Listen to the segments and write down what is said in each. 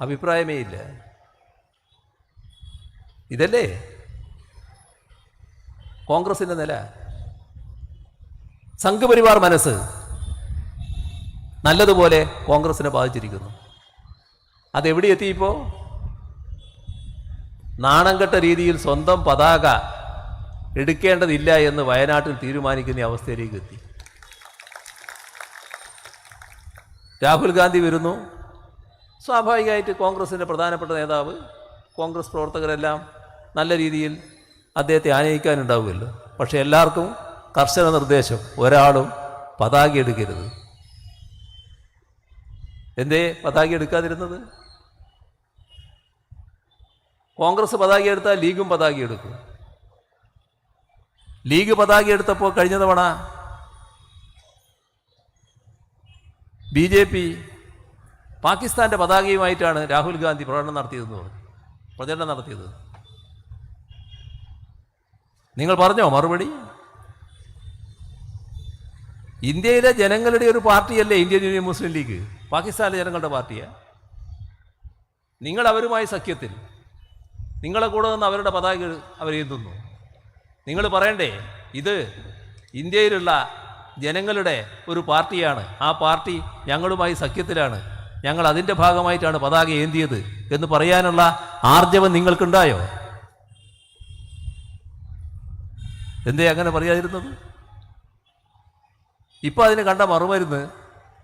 അഭിപ്രായമേ ഇല്ല. ഇതല്ലേ? കോൺഗ്രസിന്റെ നില. സംഘപരിവാർ മനസ്സ് നല്ലതുപോലെ കോൺഗ്രസിനെ ബാധിച്ചിരിക്കുന്നു. അതെവിടെ എത്തി ഇപ്പോൾ നാണംകെട്ട രീതിയിൽ സ്വന്തം പതാക എടുക്കേണ്ടതില്ല എന്ന് വയനാട്ടിൽ തീരുമാനിക്കുന്ന അവസ്ഥയിലേക്ക് എത്തി. രാഹുൽ ഗാന്ധി വരുന്നു. സ്വാഭാവികമായിട്ട് കോൺഗ്രസിന്റെ പ്രധാനപ്പെട്ട നേതാവ് കോൺഗ്രസ് പ്രവർത്തകരെല്ലാം നല്ല രീതിയിൽ അദ്ദേഹത്തെ ആനയിക്കാനുണ്ടാവുമല്ലോ. പക്ഷേ എല്ലാവർക്കും കർശന നിർദ്ദേശം ഒരാളും പതാക എടുക്കരുത്. എന്തേ പതാക എടുക്കാതിരുന്നത്? കോൺഗ്രസ് പതാക എടുത്താൽ ലീഗും പതാക എടുക്കും. ലീഗ് പതാക എടുത്തപ്പോൾ കഴിഞ്ഞ തവണ ബി ജെ പി പാകിസ്ഥാന്റെ പതാകയുമായിട്ടാണ് രാഹുൽ ഗാന്ധി പ്രകടനം നടത്തിയതെന്ന് പറഞ്ഞു. പ്രചരണം നടത്തിയത്. നിങ്ങൾ പറഞ്ഞോ മറുപടി? ഇന്ത്യയിലെ ജനങ്ങളുടെ ഒരു പാർട്ടിയല്ലേ ഇന്ത്യൻ യൂണിയൻ മുസ്ലിം ലീഗ്? പാകിസ്ഥാനിലെ ജനങ്ങളുടെ പാർട്ടിയാണ് നിങ്ങൾ അവരുമായി സഖ്യത്തിൽ നിങ്ങളെ കൂടെ നിന്ന് അവരുടെ പതാക അവരെഴുതുന്നു നിങ്ങൾ പറയണ്ടേ ഇത് ഇന്ത്യയിലുള്ള ജനങ്ങളുടെ ഒരു പാർട്ടിയാണ്. ആ പാർട്ടി ഞങ്ങളുമായി സഖ്യത്തിലാണ്. ഞങ്ങൾ അതിന്റെ ഭാഗമായിട്ടാണ് പതാക ഏന്തിയത് എന്ന് പറയാനുള്ള ആർജവം നിങ്ങൾക്കുണ്ടായോ? എന്തേ അങ്ങനെ പറയാതിരുന്നത്? ഇപ്പം അതിനെ കണ്ട മറുമരുന്ന്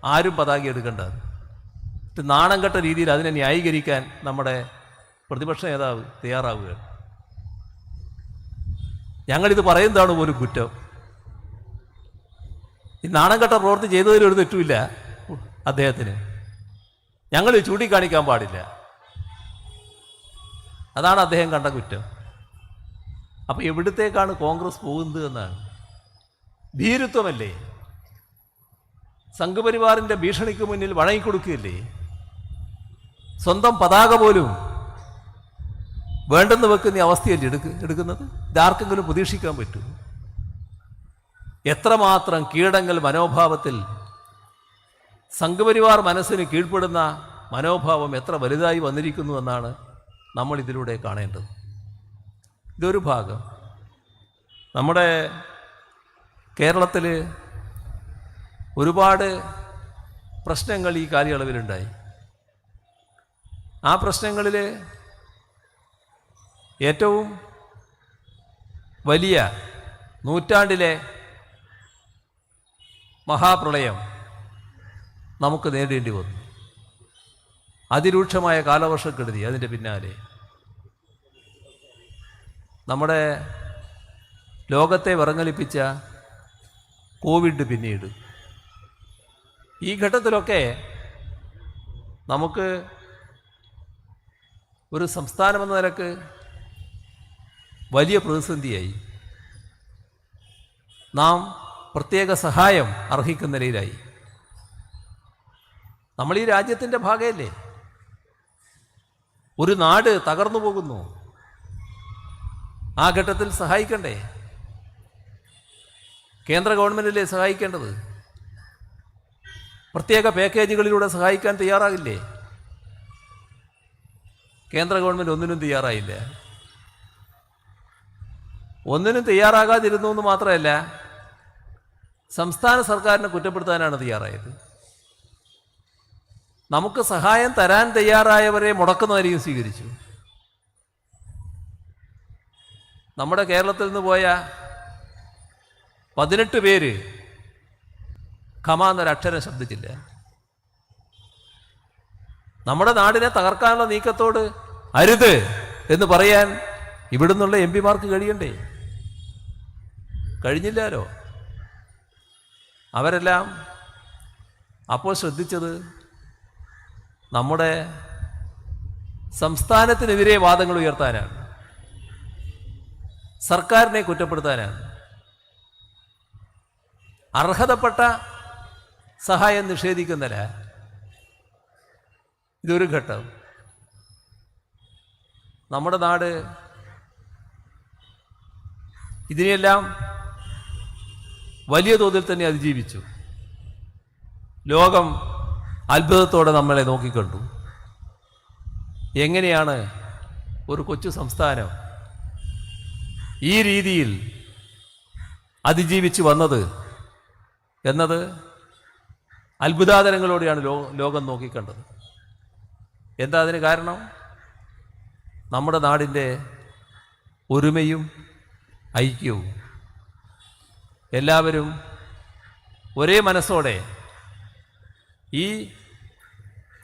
ആരും പതാക എടുക്കണ്ട. ഇത് നാണം കെട്ട രീതിയിൽ അതിനെ ന്യായീകരിക്കാൻ നമ്മുടെ പ്രതിപക്ഷ നേതാവ് തയ്യാറാവുകയാണ്. ഞങ്ങളിത് പറയുന്നതാണ് ഒരു കുറ്റം. ഈ നാണം കെട്ട പ്രവൃത്തി ചെയ്തതിൽ ഒരു തെറ്റുമില്ല അദ്ദേഹത്തിന്. ഞങ്ങൾ ചൂണ്ടിക്കാണിക്കാൻ പാടില്ല. അതാണ് അദ്ദേഹം കണ്ട കുറ്റം. അപ്പോൾ എവിടത്തേക്കാണ് കോൺഗ്രസ് പോകുന്നത് എന്നാണ്. ഭീരുത്വമല്ലേ? സംഘപരിവാറിന്റെ ഭീഷണിക്ക് മുന്നിൽ വഴങ്ങിക്കൊടുക്കുകയല്ലേ? സ്വന്തം പതാക പോലും വേണ്ടെന്ന് വെക്കുന്ന അവസ്ഥയല്ലേ എടുക്ക എടുക്കുന്നത്? ഇതാർക്കെങ്കിലും പ്രതീക്ഷിക്കാൻ പറ്റൂ എത്രമാത്രം കീടങ്ങൾ മനോഭാവത്തിൽ സംഘപരിവാർ മനസ്സിന് കീഴ്പ്പെടുന്ന മനോഭാവം എത്ര വലുതായി വന്നിരിക്കുന്നു എന്നാണ് നമ്മൾ ഇതിലൂടെ കാണേണ്ടത്. ഇതൊരു ഭാഗം. നമ്മുടെ കേരളത്തിൽ ഒരുപാട് പ്രശ്നങ്ങൾ ഈ കാലയളവിലുണ്ടായി. ആ പ്രശ്നങ്ങളിൽ ഏറ്റവും വലിയ നൂറ്റാണ്ടിലെ മഹാപ്രളയം നമുക്ക് നേടേണ്ടി വന്നു. അതിരൂക്ഷമായ കാലവർഷക്കെടുതി അതിന്റെ പിന്നാലെ. നമ്മുടെ ലോകത്തെ വിറങ്ങലിപ്പിച്ച കോവിഡ് പിന്നീട്. ഈ ഘട്ടത്തിലൊക്കെ നമുക്ക് ഒരു സംസ്ഥാനമെന്ന നിലയ്ക്ക് വലിയ പ്രതിസന്ധിയായി. നാം പ്രത്യേക സഹായം അർഹിക്കുന്ന നിലയിലായി. നമ്മൾ ഈ രാജ്യത്തിന്റെ ഭാഗമല്ലേ? ഒരു നാട് തകർന്നു പോകുന്നു. ആ ഘട്ടത്തിൽ സഹായിക്കണ്ടേ? കേന്ദ്ര ഗവൺമെന്റിലെ സഹായിക്കേണ്ടത്? പ്രത്യേക പാക്കേജുകളിലൂടെ സഹായിക്കാൻ തയ്യാറാകില്ലേ? കേന്ദ്ര ഗവൺമെന്റ് ഒന്നിനും തയ്യാറായില്ല. ഒന്നിനും തയ്യാറാകാതിരുന്നു എന്ന് മാത്രമല്ല സംസ്ഥാന സർക്കാരിനെ കുറ്റപ്പെടുത്താനാണ് തയ്യാറായത്. നമുക്ക് സഹായം തരാൻ തയ്യാറായവരെ മുടക്കുന്നതായിരിക്കും സ്വീകരിച്ചു. നമ്മുടെ കേരളത്തിൽ നിന്ന് പോയ പതിനെട്ട് പേര് ഖമ എന്നൊരക്ഷരം ശബ്ദിച്ചില്ല. നമ്മുടെ നാടിനെ തകർക്കാനുള്ള നീക്കത്തോട് അരുത് എന്ന് പറയാൻ ഇവിടുന്നുള്ള എം പിമാർക്ക് കഴിയണ്ടേ? കഴിഞ്ഞില്ലാലോ? അവരെല്ലാം അപ്പോൾ ശ്രദ്ധിച്ചത് നമ്മുടെ സംസ്ഥാനത്തിനെതിരെ വാദങ്ങൾ ഉയർത്താനാണ്. സർക്കാരിനെ കുറ്റപ്പെടുത്താനാണ്. അർഹതപ്പെട്ട സഹായം നിഷേധിക്കുന്നില്ല ഇതൊരു ഘട്ടം. നമ്മുടെ നാട് ഇതിനെല്ലാം വലിയ തോതിൽ തന്നെ അതിജീവിച്ചു. ലോകം അത്ഭുതത്തോടെ നമ്മളെ നോക്കിക്കണ്ടു. എങ്ങനെയാണ് ഒരു കൊച്ചു സംസ്ഥാനം ഈ രീതിയിൽ അതിജീവിച്ച് വന്നത് എന്നത് അത്ഭുതാതരങ്ങളോടെയാണ് ലോ ലോകം നോക്കിക്കണ്ടത്. എന്താ അതിന് കാരണം? നമ്മുടെ നാടിന്റെ ഒരുമയും ഐക്യവും. എല്ലാവരും ഒരേ മനസ്സോടെ ഈ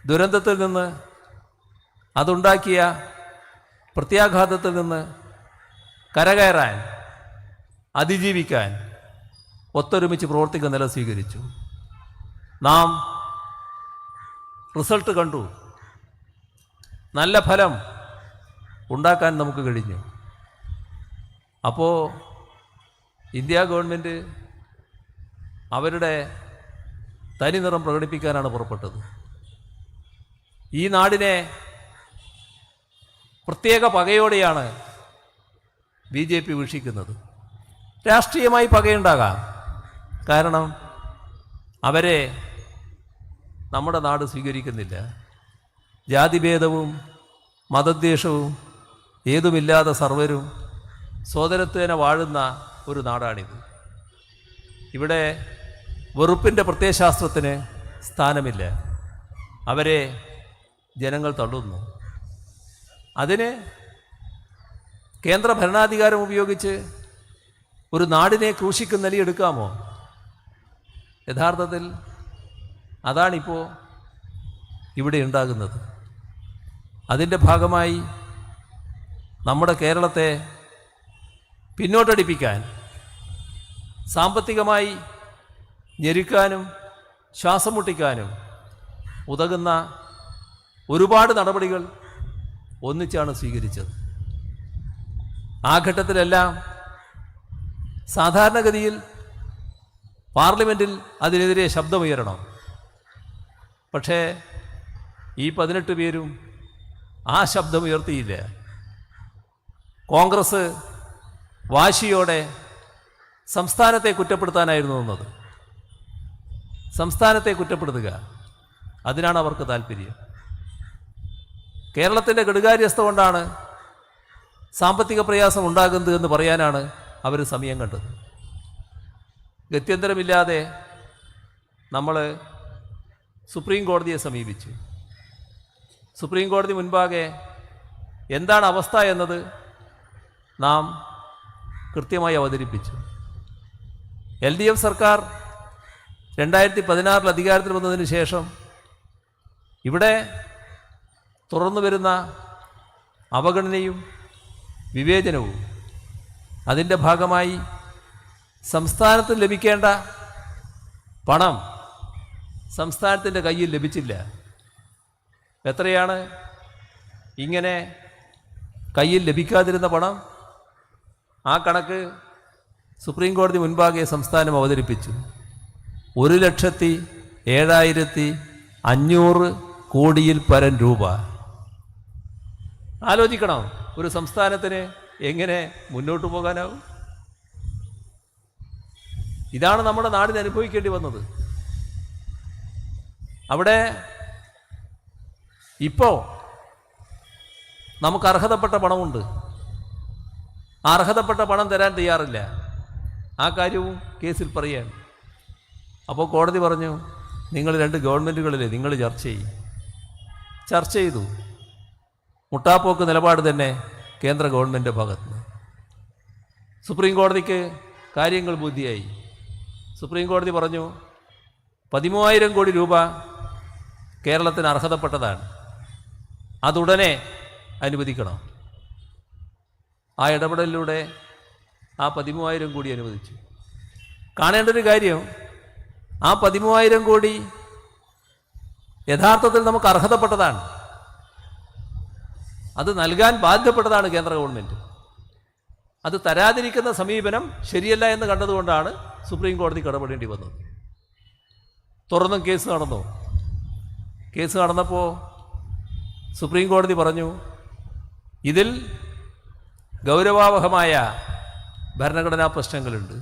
ദുരന്തത്തിൽ നിന്ന് അതുണ്ടാക്കിയ പ്രത്യാഘാതത്തിൽ നിന്ന് കരകയറാൻ അതിജീവിക്കാൻ ഒത്തൊരുമിച്ച് പ്രവർത്തിക്കുന്ന നില സ്വീകരിച്ചു. നാം റിസൾട്ട് കണ്ടു. നല്ല ഫലം ഉണ്ടാക്കാൻ നമുക്ക് കഴിഞ്ഞു. അപ്പോൾ ഇന്ത്യ ഗവൺമെന്റ് അവരുടെ തനി നിറം പ്രകടിപ്പിക്കാനാണ് പുറപ്പെട്ടത്. ഈ നാടിനെ പ്രത്യേക പകയോടെയാണ് ബി ജെ പി വീക്ഷിക്കുന്നത്. രാഷ്ട്രീയമായി പകയുണ്ടാകാം. കാരണം അവരെ നമ്മുടെ നാട് സ്വീകരിക്കുന്നില്ല. ജാതിഭേദവും മതദ്വേഷവും ഏതുമില്ലാതെ സർവരും സോദരത്വേന വാഴുന്ന ഒരു നാടാണിത്. ഇവിടെ വെറുപ്പിന്റെ പ്രത്യയശാസ്ത്രത്തിന് സ്ഥാനമില്ല. അവരെ ജനങ്ങൾ തള്ളുന്നു. അതിന് കേന്ദ്ര ഭരണാധികാരം ഉപയോഗിച്ച് ഒരു നാടിനെ ക്രൂശിക്കുന്ന നിലയെടുക്കാമോ യഥാർത്ഥത്തിൽ അതാണിപ്പോൾ ഇവിടെ ഉണ്ടാകുന്നത്. അതിന്റെ ഭാഗമായി നമ്മുടെ കേരളത്തെ പിന്നോട്ടടിപ്പിക്കാൻ സാമ്പത്തികമായി ഞെരുക്കാനും ശ്വാസം മുട്ടിക്കാനും ഉതകുന്ന ഒരുപാട് നടപടികൾ ഒന്നിച്ചാണ് സ്വീകരിച്ചത്. ആ ഘട്ടത്തിലെല്ലാം സാധാരണഗതിയിൽ പാർലമെന്റിൽ അതിനെതിരെ ശബ്ദമുയരണം. പക്ഷേ ഈ പതിനെട്ട് പേരും ആ ശബ്ദമുയർത്തിയില്ല. കോൺഗ്രസ് വാശിയോടെ സംസ്ഥാനത്തെ കുറ്റപ്പെടുത്താനായിരുന്നു നിന്നത്. സംസ്ഥാനത്തെ കുറ്റപ്പെടുത്തുക അതിനാണ് അവർക്ക് താല്പര്യം. കേരളത്തിന്റെ കെടുകാര്യസ്ഥ കൊണ്ടാണ് സാമ്പത്തിക പ്രയാസം ഉണ്ടാകുന്നത് എന്ന് പറയാനാണ് അവർ സമയം കണ്ടത്. ഗത്യന്തരമില്ലാതെ നമ്മൾ സുപ്രീം കോടതിയെ സമീപിച്ചു. സുപ്രീം കോടതി മുൻപാകെ എന്താണ് അവസ്ഥ എന്നത് നാം കൃത്യമായി അവതരിപ്പിച്ചു. എൽ ഡി എഫ് സർക്കാർ രണ്ടായിരത്തി പതിനാറിൽ അധികാരത്തിൽ വന്നതിന് ശേഷം ഇവിടെ തുറന്നു വരുന്ന അവഗണനയും വിവേചനവും അതിന്റെ ഭാഗമായി സംസ്ഥാനത്ത് ലഭിക്കേണ്ട പണം സംസ്ഥാനത്തിന്റെ കയ്യിൽ ലഭിച്ചില്ല. എത്രയാണ്? ഇങ്ങനെ കയ്യിൽ ലഭിക്കാതിരുന്ന പണം ആ കണക്ക് സുപ്രീം കോടതി മുൻപാകെ സംസ്ഥാനം അവതരിപ്പിച്ചു. ഒരു ലക്ഷത്തി ഏഴായിരത്തി അഞ്ഞൂറ് കോടിയിൽ പരം രൂപ. ആലോചിക്കണം? ഒരു സംസ്ഥാനത്തിന് എങ്ങനെ മുന്നോട്ട് പോകാനാവും? ഇതാണ് നമ്മുടെ നാടിന് അനുഭവിക്കേണ്ടി വന്നത്. അവിടെ ഇപ്പോൾ നമുക്ക് അർഹതപ്പെട്ട പണമുണ്ട്. അർഹതപ്പെട്ട പണം തരാൻ തയ്യാറില്ല. ആ കാര്യവും കേസിൽ പറയാണ് അപ്പോൾ കോടതി പറഞ്ഞു നിങ്ങൾ രണ്ട് ഗവൺമെന്റുകളിലെ നിങ്ങൾ ചർച്ച ചെയ്യും. ചർച്ച ചെയ്തു. മുട്ടാപ്പോക്ക് നിലപാട് തന്നെ കേന്ദ്ര ഗവൺമെന്റ് ഭാഗത്ത്. നിന്ന് സുപ്രീം കോടതിക്ക് കാര്യങ്ങൾ ബുദ്ധിയായി സുപ്രീം കോടതി പറഞ്ഞു പതിമൂവായിരം കോടി രൂപ കേരളത്തിന് അർഹതപ്പെട്ടതാണ്. അതുടനെ അനുവദിക്കണം. ആ ഇടപെടലിലൂടെ ആ പതിമൂവായിരം കോടി അനുവദിച്ചു. കാണേണ്ട ഒരു കാര്യം ആ പതിമൂവായിരം കോടി യഥാർത്ഥത്തിൽ നമുക്ക് അർഹതപ്പെട്ടതാണ്. അത് നൽകാൻ ബാധ്യപ്പെട്ടതാണ് കേന്ദ്ര ഗവൺമെന്റ് അത് തരാതിരിക്കുന്ന സമീപനം ശരിയല്ല എന്ന് കണ്ടതുകൊണ്ടാണ് സുപ്രീം കോടതി ഇടപെടേണ്ടി വന്നത്. തുറന്നും കേസ് നടന്നു? കേസ് നടന്നപ്പോൾ സുപ്രീം കോടതി പറഞ്ഞു ഇതിൽ ഗൗരവാവഹമായ ഭരണഘടനാ പ്രശ്നങ്ങളുണ്ട്.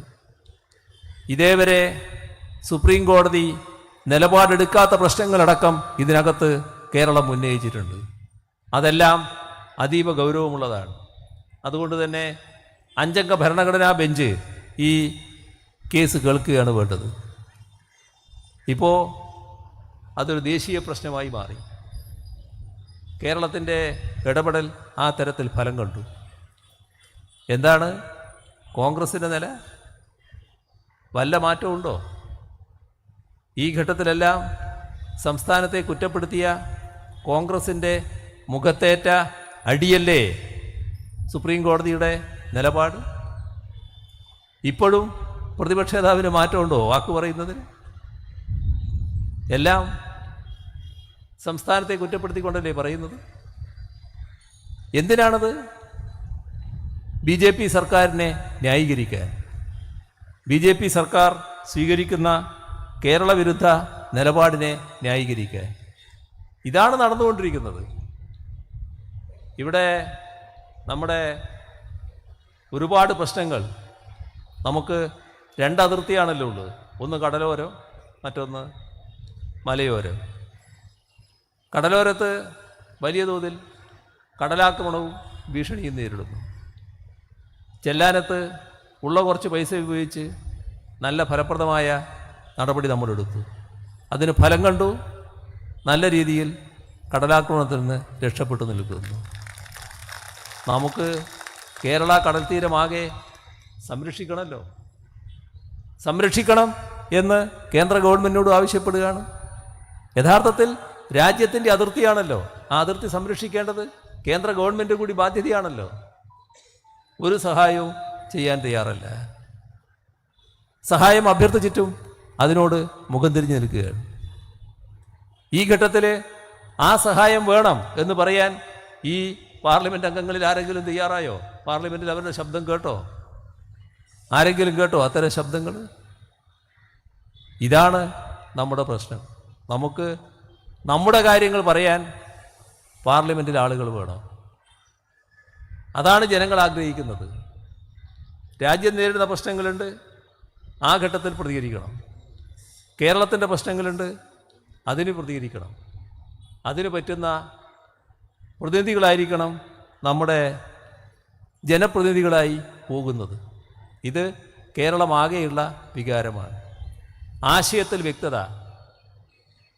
ഇതേവരെ സുപ്രീം കോടതി നിലപാടെടുക്കാത്ത പ്രശ്നങ്ങളടക്കം ഇതിനകത്ത് കേരളം ഉന്നയിച്ചിട്ടുണ്ട്. അതെല്ലാം അതീവ ഗൗരവമുള്ളതാണ്. അതുകൊണ്ട് തന്നെ അഞ്ചംഗ ഭരണഘടനാ ബെഞ്ച് ഈ കേസ് കേൾക്കുകയാണ് വേണ്ടത്. ഇപ്പോൾ അതൊരു ദേശീയ പ്രശ്നമായി മാറി. കേരളത്തിന്റെ ഇടപെടൽ ആ തരത്തിൽ ഫലം കണ്ടു. എന്താണ്? കോൺഗ്രസിന്റെ നില? വല്ല മാറ്റമുണ്ടോ? ഈ ഘട്ടത്തിലെല്ലാം സംസ്ഥാനത്തെ കുറ്റപ്പെടുത്തിയ കോൺഗ്രസിന്റെ മുഖത്തേറ്റ അടിയല്ലേ സുപ്രീം കോടതിയുടെ നിലപാട്? ഇപ്പോഴും പ്രതിപക്ഷ നേതാവിന് മാറ്റമുണ്ടോ വാക്ക് പറയുന്നതിന് എല്ലാം സംസ്ഥാനത്തെ കുറ്റപ്പെടുത്തിക്കൊണ്ടല്ലേ പറയുന്നത്? എന്തിനാണത് ബി ജെ പി സർക്കാരിനെ ന്യായീകരിക്കാൻ? ബി ജെ പി സർക്കാർ സ്വീകരിക്കുന്ന കേരള വിരുദ്ധ നിലപാടിനെ ന്യായീകരിക്കാൻ. ഇതാണ് നടന്നുകൊണ്ടിരിക്കുന്നത്. ഇവിടെ നമ്മുടെ ഒരുപാട് പ്രശ്നങ്ങൾ. നമുക്ക് രണ്ട് അതിർത്തിയാണല്ലോ ഉള്ളത്. ഒന്ന് കടലോരം മറ്റൊന്ന് മലയോരം. കടലോരത്ത് വലിയ തോതിൽ കടലാക്രമണവും ഭീഷണിയും നേരിടുന്നു. ചെല്ലാനത്ത് ഉള്ള കുറച്ച് പൈസ ഉപയോഗിച്ച് നല്ല ഫലപ്രദമായ നടപടി നമ്മൾ നമ്മളെടുത്തു. അതിന് ഫലം കണ്ടു. നല്ല രീതിയിൽ കടലാക്രമണത്തിൽ നിന്ന് രക്ഷപ്പെട്ടു നിൽക്കുന്നു. നമുക്ക് കേരള കടൽ തീരമാകെ സംരക്ഷിക്കണമല്ലോ സംരക്ഷിക്കണം എന്ന് കേന്ദ്ര ഗവൺമെന്റിനോട് ആവശ്യപ്പെടുകയാണ്. യഥാർത്ഥത്തിൽ രാജ്യത്തിന്റെ അതിർത്തിയാണല്ലോ. ആ അതിർത്തി സംരക്ഷിക്കേണ്ടത് കേന്ദ്ര ഗവൺമെന്റ് കൂടി ബാധ്യതയാണല്ലോ. ഒരു സഹായവും ചെയ്യാൻ തയ്യാറല്ല. സഹായം അഭ്യർത്ഥിച്ചിട്ടും അതിനോട് മുഖം തിരിഞ്ഞു നിൽക്കുകയാണ്. ഈ ഘട്ടത്തിൽ ആ സഹായം വേണം എന്ന് പറയാൻ ഈ പാർലമെന്റ് അംഗങ്ങളിൽ ആരെങ്കിലും തയ്യാറായോ? പാർലമെന്റിൽ അവരുടെ ശബ്ദം കേട്ടോ? ആരെങ്കിലും കേട്ടോ അത്തരം ശബ്ദങ്ങൾ? ഇതാണ് നമ്മുടെ പ്രശ്നം. നമുക്ക് നമ്മുടെ കാര്യങ്ങൾ പറയാൻ പാർലമെന്റിൽ ആളുകൾ വേണം. അതാണ് ജനങ്ങൾ ആഗ്രഹിക്കുന്നത്. രാജ്യം നേരിടുന്ന പ്രശ്നങ്ങളുണ്ട് ആ ഘട്ടത്തിൽ പ്രതികരിക്കണം. കേരളത്തിന്റെ പ്രശ്നങ്ങളുണ്ട് അതിന് പ്രതികരിക്കണം. അതിന് പറ്റുന്ന പ്രതിനിധികളായിരിക്കണം നമ്മുടെ ജനപ്രതിനിധികളായി പോകുന്നത്. ഇത് കേരളമാകെയുള്ള വികാരമാണ്. ആശയത്തിൽ വ്യക്തത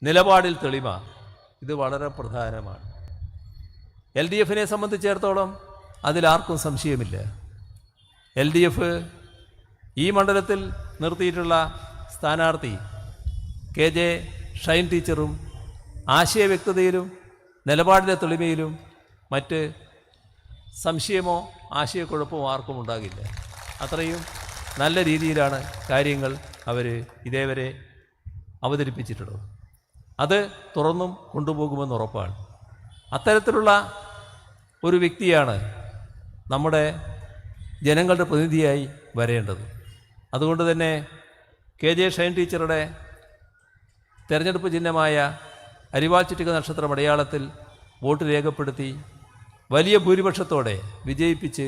നിലപാടിൽ തെളിമ ഇത് വളരെ പ്രധാനമാണ്. എൽ ഡി എഫിനെ സംബന്ധിച്ചിടത്തോളം അതിലാർക്കും സംശയമില്ല. എൽ ഡി എഫ് ഈ മണ്ഡലത്തിൽ നിർത്തിയിട്ടുള്ള സ്ഥാനാർത്ഥി കെ ജെ ഷൈൻ ടീച്ചറും ആശയവ്യക്തതയിലും നിലപാടിലെ തെളിമയിലും മറ്റ് സംശയമോ ആശയക്കുഴപ്പമോ ആർക്കും ഉണ്ടാകില്ല. അത്രയും നല്ല രീതിയിലാണ് കാര്യങ്ങൾ അവർ ഇതേവരെ അവതരിപ്പിച്ചിട്ടുള്ളത്. അത് തുറന്നും കൊണ്ടുപോകുമെന്ന് ഉറപ്പാണ്. അത്തരത്തിലുള്ള ഒരു വ്യക്തിയാണ് നമ്മുടെ ജനങ്ങളുടെ പ്രതിനിധിയായി വരേണ്ടത്. അതുകൊണ്ട് തന്നെ കെ ജെ ഷൈൻ ടീച്ചറുടെ തെരഞ്ഞെടുപ്പ് ചിഹ്നമായ അരിവാൾ ചുറ്റിക നക്ഷത്രം അടയാളത്തിൽ വോട്ട് രേഖപ്പെടുത്തി വലിയ ഭൂരിപക്ഷത്തോടെ വിജയിപ്പിച്ച്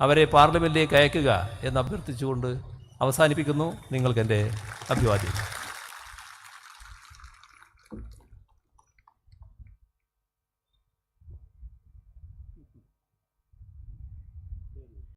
അവരെ പാർലമെന്റിലേക്ക് അയക്കുക എന്ന് അഭ്യർത്ഥിച്ചുകൊണ്ട് അവസാനിപ്പിക്കുന്നു. നിങ്ങൾക്കെന്റെ അഭിവാദ്യം